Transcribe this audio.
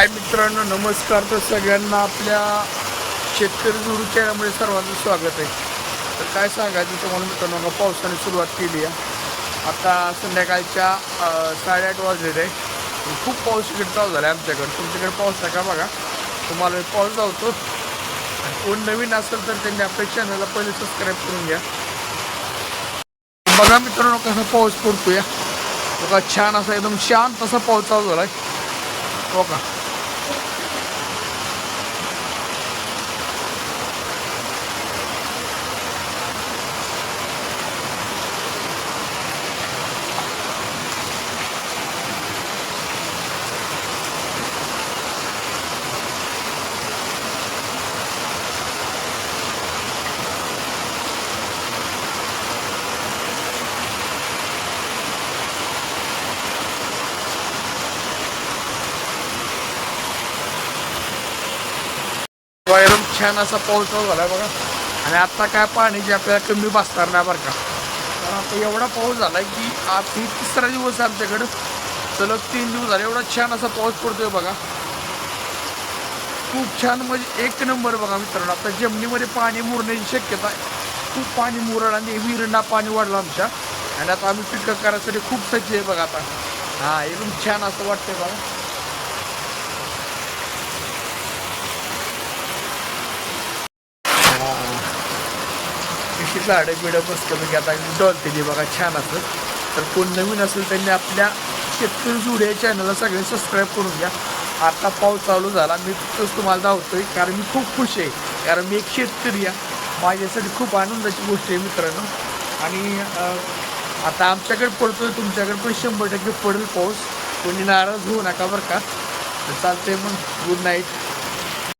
हाय मित्रांनो नमस्कार. तर सगळ्यांना आपल्या शेतकरी जुडू चॅनलमध्ये सर्वांचं स्वागत आहे. तर काय सांगायचं तुम्हाला मित्रांनो का पावसाने सुरुवात केली आहे. आता संध्याकाळच्या साडेआठ वाजलेले आहे. खूप पाऊस इकडे चालू झाला आहे आमच्याकडे. तुमच्याकडे पाऊस आहे का बघा? तुम्हाला पाऊस जावतो आणि कोण नवीन असेल तर त्यांनी आपल्या चॅनलला पहिले सबस्क्राईब करून घ्या. बघा मित्रांनो कसा पाऊस पडतोय. बघा छान असा एकदम शांत असा पाऊस चालू झाला आहे हो का बघा, एकदम छान असा पाऊस चालू झाला बघा. आणि आता काय पाण्याची आपल्याला कमी बसणार नाही बरं का. कारण आता एवढा पाऊस झाला की आज ही तिसरा दिवस आहे आमच्याकडं. सलग तीन दिवस झाले एवढा छान असा पाऊस पडतोय बघा. खूप छान म्हणजे एक नंबर बघा मित्रांनो. आता जमिनीमध्ये पाणी मुरण्याची शक्यता आहे. खूप पाणी मुरलं आणि विहिरींना पाणी वाढलं आमच्या. आणि आता आम्ही पिकं करायसाठी खूप सज्ज आहे बघा आता. हां एकदम छान असं वाटतंय बघा. कशी झाडं बिडं मस्त म्हणजे आता डॉलते ते बघा छान असं. तर कोण नवीन असेल त्यांनी आपल्या शेतकरी जुड्या चॅनलला सगळे सबस्क्राईब करून घ्या. आता पाऊस चालू झाला मी तोच तुम्हाला धावतोय कारण मी खूप खुश आहे. कारण मी एक शेतकरी आहे. माझ्यासाठी खूप आनंदाची गोष्ट आहे मित्रांनो. आणि आता आमच्याकडे पडतोय तुमच्याकडे पण शंभर टक्के पडेल पाऊस. कोणी नाराज होऊ नका बरं का. तर चालतंय मग. Good night